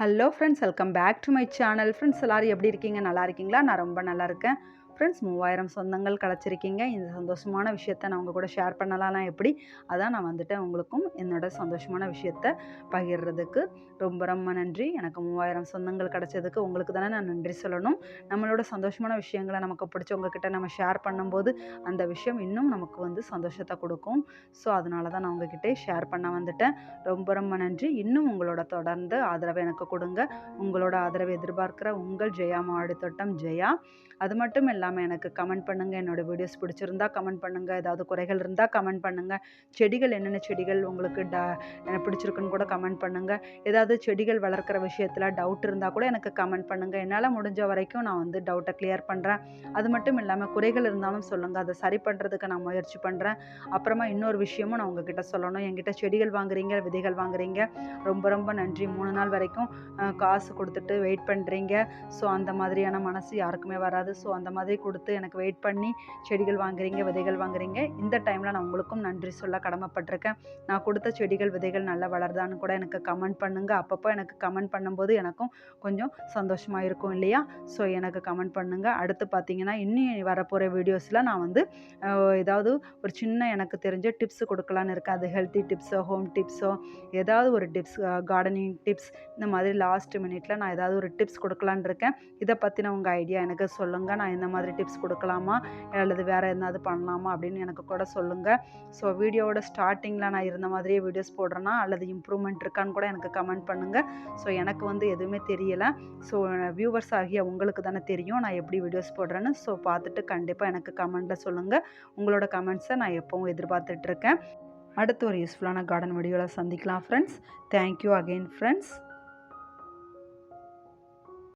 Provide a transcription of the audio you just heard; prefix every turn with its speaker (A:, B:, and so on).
A: hello friends welcome back to my channel friends எல்லோரும் எப்படி இருக்கீங்க நல்லா இருக்கீங்களா நான் ரொம்ப நல்லா இருக்கேன் ஃப்ரெண்ட்ஸ் மூவாயிரம் சொந்தங்கள் கிடச்சிருக்கீங்க இந்த சந்தோஷமான விஷயத்த நான் உங்கள் கூட ஷேர் பண்ணலாம்னா எப்படி அதான் நான் வந்துட்டு உங்களுக்கும் என்னோட சந்தோஷமான விஷயத்த பகிர்றதுக்கு ரொம்ப ரொம்ப நன்றி எனக்கு மூவாயிரம் சொந்தங்கள் கிடச்சதுக்கு உங்களுக்கு தானே நான் நன்றி சொல்லணும் நம்மளோட சந்தோஷமான விஷயங்களை நமக்கு பிடிச்சவங்க கிட்ட நம்ம ஷேர் பண்ணும்போது அந்த விஷயம் இன்னும் நமக்கு வந்து சந்தோஷத்தை கொடுக்கும் ஸோ அதனால தான் நான் உங்ககிட்ட ஷேர் பண்ண வந்துட்டேன் ரொம்ப ரொம்ப நன்றி இன்னும் உங்களோட தொடர்ந்து ஆதரவை எனக்கு கொடுங்க உங்களோட ஆதரவை எதிர்பார்க்கிற உங்கள் ஜெயா மாடு தோட்டம் ஜெயா அது மட்டும் இல்லாமல் இல்லாமல் எனக்கு கமெண்ட் பண்ணுங்கள் என்னோடய வீடியோஸ் பிடிச்சிருந்தா கமெண்ட் பண்ணுங்கள் ஏதாவது குறைகள் இருந்தால் கமெண்ட் பண்ணுங்கள் செடிகள் என்னென்ன செடிகள் உங்களுக்கு டா பிடிச்சிருக்குன்னு கூட கமெண்ட் பண்ணுங்கள் ஏதாவது செடிகள் வளர்க்குற விஷயத்தில் டவுட் இருந்தால் கூட எனக்கு கமெண்ட் பண்ணுங்கள் என்னால் முடிஞ்ச வரைக்கும் நான் வந்து டவுட்டை கிளியர் பண்ணுறேன் அது மட்டும் இல்லாமல் குறைகள் இருந்தாலும் சொல்லுங்கள் அதை சரி பண்ணுறதுக்கு நான் முயற்சி பண்ணுறேன் அப்புறமா இன்னொரு விஷயமும் நான் உங்ககிட்ட சொல்லணும் என்கிட்ட செடிகள் வாங்குறீங்க விதைகள் வாங்குறீங்க ரொம்ப ரொம்ப நன்றி மூணு நாள் வரைக்கும் காசு கொடுத்துட்டு வெயிட் பண்ணுறீங்க ஸோ அந்த மாதிரியான மனசு யாருக்குமே வராது ஸோ அந்த மாதிரி மாதிரி கொடுத்து எனக்கு வெயிட் பண்ணி செடிகள் வாங்குறீங்க விதைகள் வாங்குறீங்க இந்த டைமில் நான் உங்களுக்கும் நன்றி சொல்ல கடமைப்பட்டிருக்கேன் நான் கொடுத்த செடிகள் விதைகள் நல்லா வளருதான்னு கூட எனக்கு கமெண்ட் பண்ணுங்கள் அப்பப்போ எனக்கு கமெண்ட் பண்ணும்போது எனக்கும் கொஞ்சம் சந்தோஷமாக இருக்கும் இல்லையா ஸோ எனக்கு கமெண்ட் பண்ணுங்கள் அடுத்து பார்த்தீங்கன்னா இன்னும் வரப்போகிற வீடியோஸில் நான் வந்து ஏதாவது ஒரு சின்ன எனக்கு தெரிஞ்ச டிப்ஸ் கொடுக்கலான்னு இருக்கேன் அது ஹெல்த்தி டிப்ஸோ ஹோம் டிப்ஸோ ஏதாவது ஒரு டிப்ஸ் கார்டனிங் டிப்ஸ் இந்த மாதிரி லாஸ்ட் மினிட்ல நான் ஏதாவது ஒரு டிப்ஸ் கொடுக்கலான் இருக்கேன் இதை பற்றின உங்கள் ஐடியா எனக்கு சொல்லுங்கள் நான் இந்த மாதிரி மாதிரி டிப்ஸ் கொடுக்கலாமா அல்லது வேறு எதாவது பண்ணலாமா அப்படின்னு எனக்கு கூட சொல்லுங்கள் ஸோ வீடியோவோட ஸ்டார்டிங்கில் நான் இருந்த மாதிரியே வீடியோஸ் போடுறேன்னா அல்லது இம்ப்ரூவ்மெண்ட் இருக்கான்னு கூட எனக்கு கமெண்ட் பண்ணுங்கள் ஸோ எனக்கு வந்து எதுவுமே தெரியலை ஸோ வியூவர்ஸ் ஆகிய உங்களுக்கு தானே தெரியும் நான் எப்படி வீடியோஸ் போடுறேன்னு ஸோ பார்த்துட்டு கண்டிப்பாக எனக்கு கமெண்ட்டில் சொல்லுங்கள் உங்களோட கமெண்ட்ஸை நான் எப்போவும் எதிர்பார்த்துட்ருக்கேன் அடுத்து ஒரு யூஸ்ஃபுல்லான கார்டன் வீடியோவில் சந்திக்கலாம் ஃப்ரெண்ட்ஸ் தேங்க்யூ அகெயின் ஃப்ரெண்ட்ஸ்